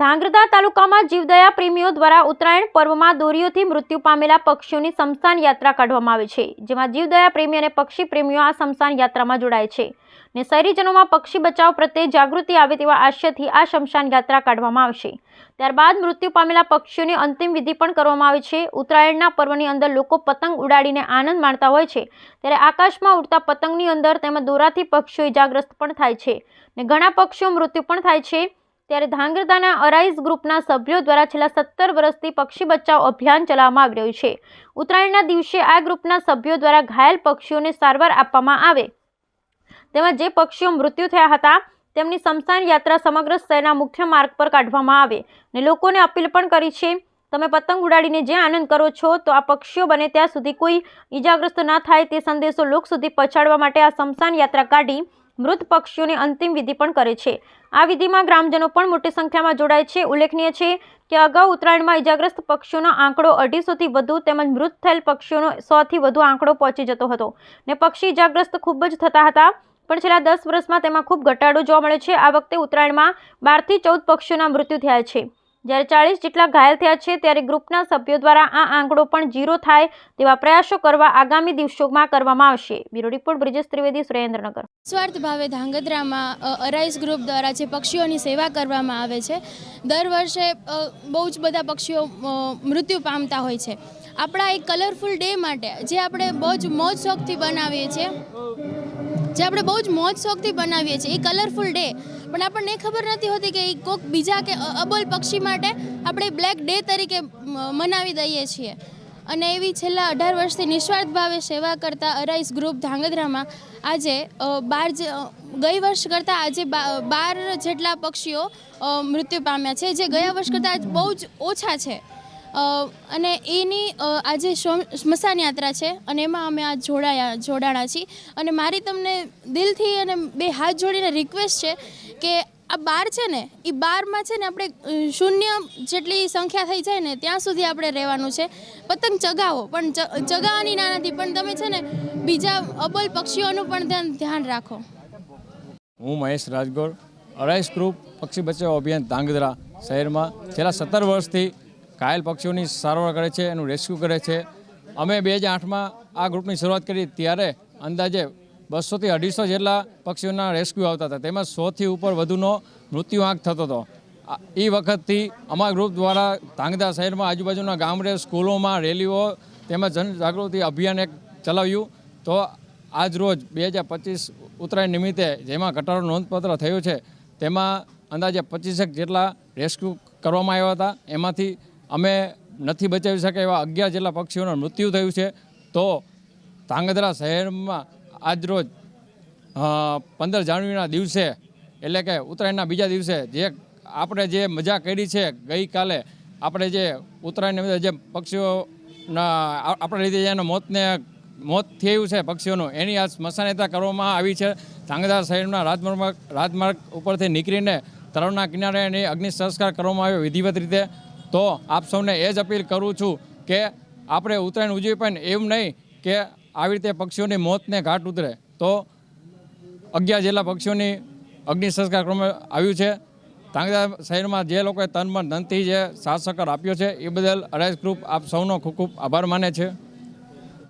ધાંગ્રધા તાલુકામાં જીવદયા પ્રેમીઓ દ્વારા ઉત્તરાયણ પર્વમાં દોરીઓથી મૃત્યુ પામેલા પક્ષીઓની સ્મશાન યાત્રા કાઢવામાં આવે છે, જેમાં જીવદયા પ્રેમી અને પક્ષી પ્રેમીઓ આ સ્મશાન યાત્રામાં જોડાય છે ને શહેરીજનોમાં પક્ષી બચાવ પ્રત્યે જાગૃતિ આવે તેવા આશયથી આ શમશાન યાત્રા કાઢવામાં આવશે. ત્યારબાદ મૃત્યુ પામેલા પક્ષીઓની અંતિમ વિધિ પણ કરવામાં આવે છે. ઉત્તરાયણના પર્વની અંદર લોકો પતંગ ઉડાડીને આનંદ માણતા હોય છે, ત્યારે આકાશમાં ઉડતા પતંગની અંદર તેમજ દોરાથી પક્ષીઓ ઇજાગ્રસ્ત પણ થાય છે ને ઘણા પક્ષીઓ મૃત્યુ પણ થાય છે. ત્યારે ધાંગરધાના અરાઈઝ ગ્રુપના સભ્યો દ્વારા છેલ્લા સત્તર વર્ષથી પક્ષી બચાવ અભિયાન ચલાવવામાં આવી રહ્યું છે. ઉત્તરાયણના દિવસે આ ગ્રુપના સભ્યો દ્વારા ઘાયલ પક્ષીઓને સારવાર આપવામાં આવે. તેમજ જે પક્ષીઓ મૃત્યુ થયા હતા, તેમની સ્મશાન યાત્રા સમગ્ર શહેરના મુખ્ય માર્ગ પર કાઢવામાં આવે ને લોકોને અપીલ પણ કરી છે. તમે પતંગ ઉડાડીને જે આનંદ કરો છો, તો આ પક્ષીઓ બને ત્યાં સુધી કોઈ ઈજાગ્રસ્ત ન થાય તે સંદેશો લોક સુધી પહોંચાડવા માટે આ સ્મશાન યાત્રા કાઢી મૃત પક્ષીઓની અંતિમ વિધિ પણ કરે છે. આ વિધિમાં ગ્રામજનો પણ મોટી સંખ્યામાં જોડાય છે. ઉલ્લેખનીય છે કે અગાઉ ઉત્તરાયણમાં ઇજાગ્રસ્ત પક્ષીઓનો આંકડો અઢીસોથી વધુ તેમજ મૃત થયેલ પક્ષીઓનો સોથી વધુ આંકડો પહોંચી જતો હતો ને પક્ષી ઇજાગ્રસ્ત ખૂબ જ થતા હતા. પણ છેલ્લા દસ વર્ષમાં તેમાં ખૂબ ઘટાડો જોવા મળે છે. આ વખતે ઉત્તરાયણમાં બારથી ચૌદ પક્ષીઓના મૃત્યુ થયા છે. જ્યારે ચાળીસ જેટલા ઘાયલ થયા છે ત્યારે ગ્રુપના સભ્યો દ્વારા આ આંકડો પણ ઝીરો થાય તેવા પ્રયાસો કરવા આગામી દિવસોમાં કરવામાં આવશે. Bureau report, Brijesh Trivedi, Surendranagar. સ્વાર્થ ભાવે ધાંગધ્રામાં અરાઈસ ગ્રુપ દ્વારા જે પક્ષીઓની સેવા કરવામાં આવે છે, દર વર્ષે બહુ જ બધા પક્ષીઓ મૃત્યુ પામતા હોય છે. આપણા એક કલરફુલ ડે માટે, જે આપણે બહુ જ મોજ શોખથી બનાવીએ છીએ, જે આપણે બહુ જ મોજ શોખથી બનાવીએ છીએ, એ કલરફુલ ડે પણ આપણને ખબર નથી હોતી કે એ કોઈક બીજા કે અબોલ પક્ષી માટે આપણે બ્લેક ડે તરીકે મનાવી દઈએ છીએ. અને એવી છેલ્લા અઢાર વર્ષથી નિસ્વાર્થ ભાવે સેવા કરતા અરાઈસ ગ્રુપ ધાંગધ્રામાં આજે બાર ગઈ વર્ષ કરતાં આજે બાર જેટલા પક્ષીઓ મૃત્યુ પામ્યા છે, જે ગયા વર્ષ કરતાં બહુ જ ઓછા છે. અને એની આજે સ્મશાન યાત્રા છે અને એમાં અમે આ જોડાયા, જોડાણા છીએ. અને મારી તમને દિલથી અને બે હાથ જોડીને રિક્વેસ્ટ છે કે આ બાર છે ને એ બારમાં છે ને આપણે શૂન્ય જેટલી સંખ્યા થઈ જાય ને, ત્યાં સુધી આપણે રહેવાનું છે. પતંગ ચગાવો, પણ ચગાવવાની ના નથી, પણ તમે છે ને, બીજા અબલ પક્ષીઓનું પણ ધ્યાન રાખો. હું મહેશ રાજગોર અરાઈસ ગ્રુપ, પક્ષી બચાવ અભિયાન ધાંગધ્રા શહેરમાં છેલ્લા સત્તર વર્ષથી ઘાયલ પક્ષીઓની સારવાર કરે છે, એનું રેસ્ક્યુ કરે છે. અમે બે હજાર આઠમાં આ ગ્રુપની શરૂઆત કરી, ત્યારે અંદાજે બસોથી અઢીસો જેટલા પક્ષીઓના રેસ્ક્યુ આવતા હતા. તેમાં સોથી ઉપર વધુનો મૃત્યુઆંક થતો હતો. એ વખતથી અમારા ગ્રુપ દ્વારા ધાંગધા શહેરમાં આજુબાજુના ગામડે, સ્કૂલોમાં, રેલીઓ તેમજ જનજાગૃતિ અભિયાન એક ચલાવ્યું. તો આજ રોજ બે હજાર પચીસ ઉત્તરાયણ નિમિત્તે જેમાં ઘટાડો નોંધપત્ર થયો છે, તેમાં અંદાજે પચીસેક જેટલા રેસ્ક્યુ કરવામાં આવ્યા હતા. એમાંથી અમે નથી બચાવી શકે એવા અગિયાર જેટલા પક્ષીઓનું મૃત્યુ થયું છે. તો ધાંગધ્રા શહેરમાં આજ રોજ પંદર જાન્યુઆરીના દિવસે, એટલે કે ઉત્તરાયણના બીજા દિવસે જે આપણે જે મજા કરી છે ગઈકાલે, આપણે જે ઉત્તરાયણ નિમિત્તે જે પક્ષીઓના આપણે લીધે જેના મોતને, મોત થયું છે પક્ષીઓનું, એની આ સ્મશાનતા કરવામાં આવી છે. ધાંગધ્રા શહેરના રાજમાર્ગ રાજમાર્ગ ઉપરથી નીકળીને તરણના કિનારે એની અગ્નિ સંસ્કાર કરવામાં આવ્યો વિધિવત રીતે. તો આપ સૌને એ જ અપીલ કરું છું કે આપણે ઉત્તરાયણ ઉજવી પણ એવું નહીં કે આવી રીતે પક્ષીઓની મોતને ઘાટ ઉતરે તો અગિયાર જેટલા પક્ષીઓની અગ્નિ સંસ્કાર ક્રમે આવ્યું છે. ધાંગધ્રા શહેરમાં જે લોકોએ તન મન ધનથી જે સાથ સહકાર આપ્યો છે, એ બદલ અરાઈસ ગ્રુપ આપ સૌનો ખૂબ ખૂબ આભાર માને છે.